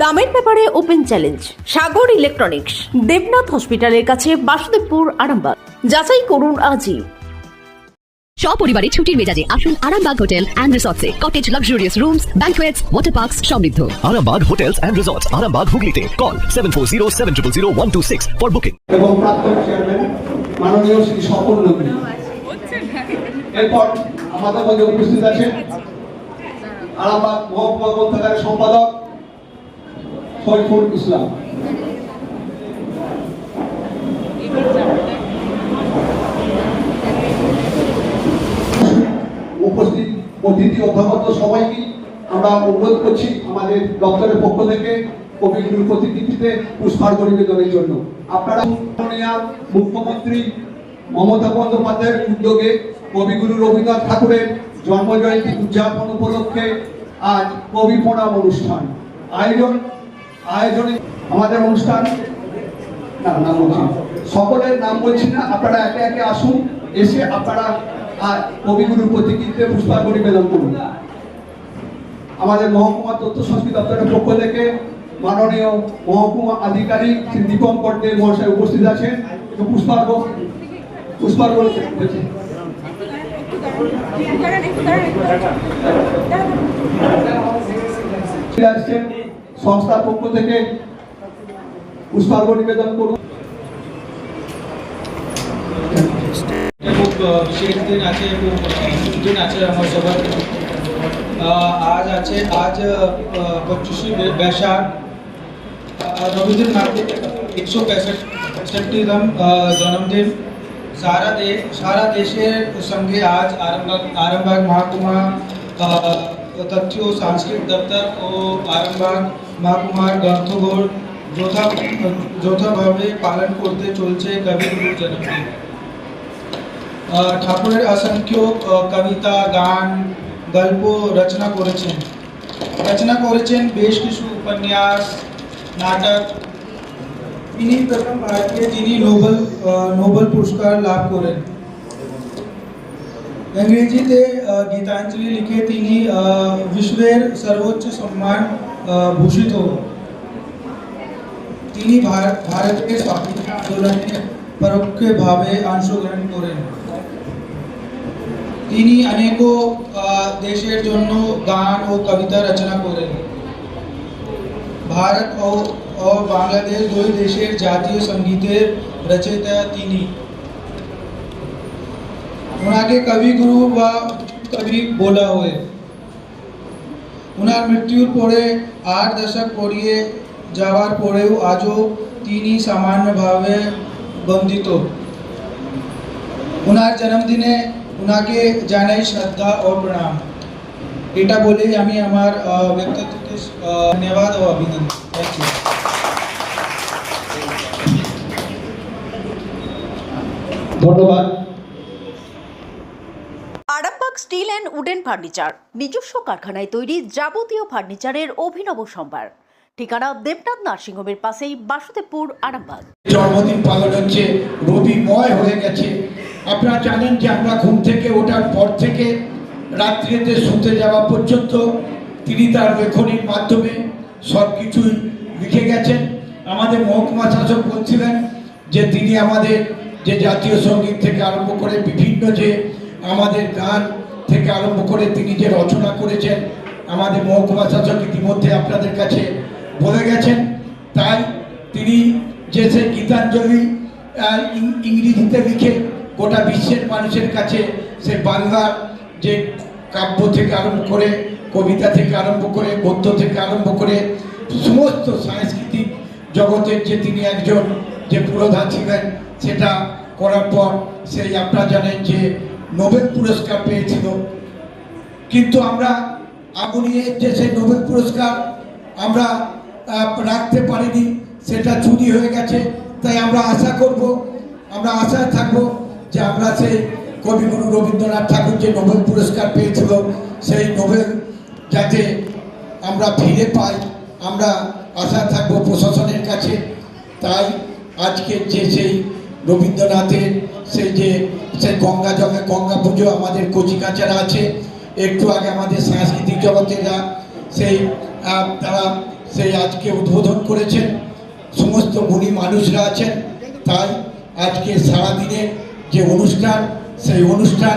দামের ব্যাপারে open challenge Sagar electronics Debnath হসপিটালের কাছে বাসুদেবপুর আরামবাগ। যাচাই করুন আজই। সপরিবারে ছুটির মেজাজে আসুন Arambagh hotel and রিসর্টসে। Cottage luxurious rooms banquets water parks সমৃদ্ধ। Arambag Hotels and Resorts, Arambag Hooghly Call 740 for booking. এবং প্রাক্তন চেয়ারম্যান মাননীয় শ্রী স্বপন নন্দী এরপর আমাদের মধ্যে উপস্থিত আছেন আরামবাগ মহকুমা গ্রন্থাগারের সম্পাদক সৈফুল ইসলাম। উপস্থিত অতিথি অধ্যাপক সবাইকে আমরা অনুরোধ করছি আমাদের দপ্তরের পক্ষ থেকে কবিগুরুর প্রতিকৃতিতে পুষ্পার্ঘ নিবেদনের জন্য। আপনারা মুখ্যমন্ত্রী মমতা বন্দ্যোপাধ্যায়ের উদ্যোগে কবিগুরু রবীন্দ্রনাথ ঠাকুরের জন্মজয়ন্তী উদযাপন উপলক্ষে আজ কবি প্রণাম অনুষ্ঠান। আয়োজন আয়োজনে আমাদের অনুষ্ঠান না নাম বলছি সকলের নাম বলছি না আপনারা একে একে আসুন এসে আপনারা আহ, কবিগুরুর প্রতিকৃতিতে পুষ্পার্ঘ নিবেদন করুন। আমাদের মহকুমা তথ্য সংস্কৃতি দপ্তরের পক্ষ থেকে মাননীয় মহকুমা আধিকারিক শ্রী দীপঙ্কর দে মহাশয় উপস্থিত আছেন পুষ্পার্ঘ পুষ্পার্ঘ আসছেন संस्थार पक्ष पुष्पार्घ निवेदन कर आज आचे, आज पच्चीसी बैशाख रविंद्रनाथ एक सौ पैंसठ जन्मदिन सारा दे, सारा देश संगे आज आरंभ आरंभ महाकुमा तथ्यों सांस्कृतिक दफ्तर और आरंभ মহকুমার গ্রন্থগোড় যথা যথাভাবে পালন করতে চলছে কবিগুরুর জন্মদিন আহ, ঠাকুরের অসংখ্য আহ, কবিতা গান গল্প রচনা করেছেন। রচনা করেছেন বেশ কিছু উপন্যাস নাটক। তিনি প্রথম ভারতীয় যিনি নোবেল আহ, নোবেল পুরস্কার লাভ করেন। ইংরেজিতে আহ, গীতাঞ্জলি লিখে তিনি আহ, বিশ্বের সর্বোচ্চ সম্মান আহ, ভূষিত তিনি ভার- ভারতের স্বাধীনতা আন্দোলনে পরোক্ষভাবে অংশগ্রহণ করেন তিনি অনেক দেশের জন্য গান ও কবিতা রচনা করেন ভারত ও ও বাংলাদেশ দুই দেশের জাতীয় সঙ্গীতের রচয়িতা তিনি ওনাকে কবিগুরু বা কবি বলা হয় ওনার মৃত্যুর পরে আট দশক পড়িয়ে যাওয়ার পরেও আজও তিনি সামান্যভাবে বন্দিত। ওনার জন্মদিনে ওনাকে জানাই শ্রদ্ধা ও প্রণাম। এটা বলেই আমি আমার ব্যক্তিত্বকে ধন্যবাদ ও অভিনন্দন। থ্যাংক ইউ ধন্যবাদ। Arambag steel and wooden furniture, নিজস্ব কারখানায় তৈরি যাবতীয় ফার্নিচারের অভিনব সম্ভার। ঠিকানা দেবনাথ নার্সিংহোমের পাশেই বাসুদেবপুর, আরামবাগ। জন্মদিন পালন হচ্ছে, রবিময় হয়ে গেছে। আপনারা জানেন যে আমরা ঘুম থেকে ওঠার পর থেকে রাত্রিতে শুতে যাওয়া পর্যন্ত তিনি তার লেখনির মাধ্যমে সব কিছুই লিখে গেছেন। আমাদের মহকুমা শাসক বলছিলেন যে তিনি আমাদের যে জাতীয় সংগীত থেকে আরম্ভ করে বিভিন্ন যে আমাদের গান থেকে আরম্ভ করে তিনি যে রচনা করেছেন, আমাদের মহকুমা শাসক ইতিমধ্যে আপনাদের কাছে বলে গেছেন। তাই তিনি যে সে গীতাঞ্জলি ইংরেজিতে লিখে গোটা বিশ্বের মানুষের কাছে সে বাংলার যে কাব্য থেকে আরম্ভ করে, কবিতা থেকে আরম্ভ করে, গদ্য থেকে আরম্ভ করে সমস্ত সাংস্কৃতিক জগতের যে তিনি একজন যে পুরোধা ছিলেন, সেটা করার পর সেই আপনারা জানেন যে নোবেল পুরস্কার পেয়েছিল। কিন্তু আমরা আগুনিয়ে যে সেই নোবেল পুরস্কার আমরা রাখতে পারিনি, সেটা চুরি হয়ে গেছে। তাই আমরা আশা করব, আমরা আশায় থাকব যে আমরা সেই কবিগুরু রবীন্দ্রনাথ ঠাকুর যে নোবেল পুরস্কার পেয়েছিল, সেই নোবেল যাতে আমরা ফিরে পাই, আমরা আশা থাকব প্রশাসনের কাছে। তাই আজকের যে সেই রবীন্দ্রনাথের সেই যে, সেই গঙ্গা জমে গঙ্গা পুজো আমাদের কচিকাচারা আছে। একটু আগে আমাদের সাংস্কৃতিক জগতেরা সেই তারা সেই আজকে উদ্বোধন করেছেন। সমস্ত গুণী মানুষরা আছেন। তাই আজকে সারাদিনের যে অনুষ্ঠান, সেই অনুষ্ঠান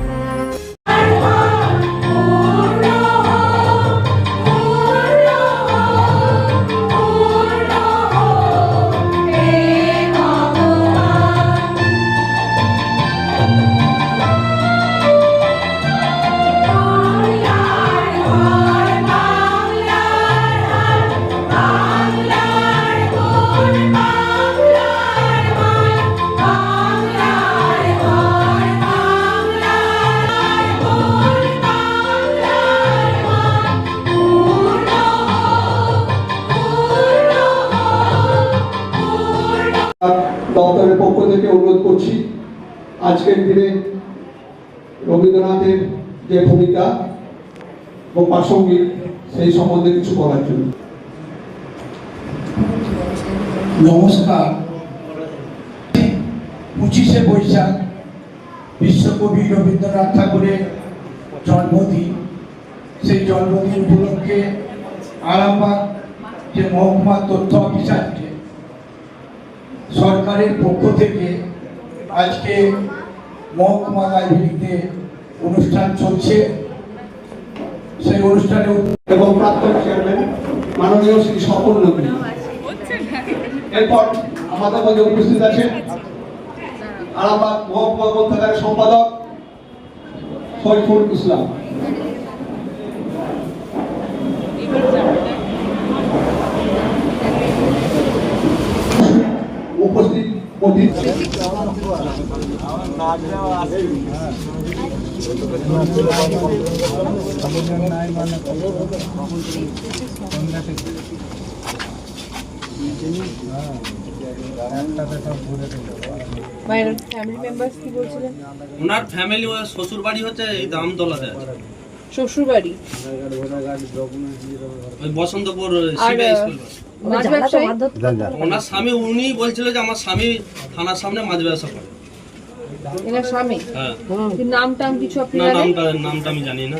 আজকের দিনে রবীন্দ্রনাথের যে ভূমিকা এবং প্রাসঙ্গিক, সেই সম্বন্ধে কিছু বলার জন্য। নমস্কার। পঁচিশে বৈশাখ বিশ্বকবি রবীন্দ্রনাথ ঠাকুরের জন্মদিন। সেই জন্মদিন উপলক্ষে আরামবাগ যে মহকুমা তথ্য অফিস সরকারের পক্ষ থেকে আজকে মহকুমা লাইব্রেরিতে অনুষ্ঠান চলছে। সেই অনুষ্ঠানে এবং প্রাক্তন চেয়ারম্যান মাননীয় শ্রী স্বপন নবী। এরপর আমাদের মধ্যে উপস্থিত আছেন আরামবাগ মহকুমা গ্রন্থাগারের সম্পাদক সৈফুল ইসলাম উপস্থিত অতিথি ওনার ফ্যামিলি ও শ্বশুর বাড়ি হচ্ছে এই দামতলাতে। আছে শ্বশুর বাড়ি ওই বসন্তপুর। মাছ ব্যবসায়ী? ওনার স্বামী উনি বলছিল যে আমার স্বামী থানার সামনে মাছ ব্যবসা করে। এনার স্বামী? হ্যাঁ। নাম টাম কিছু আপনি না নামটা নামটা আমি জানি না।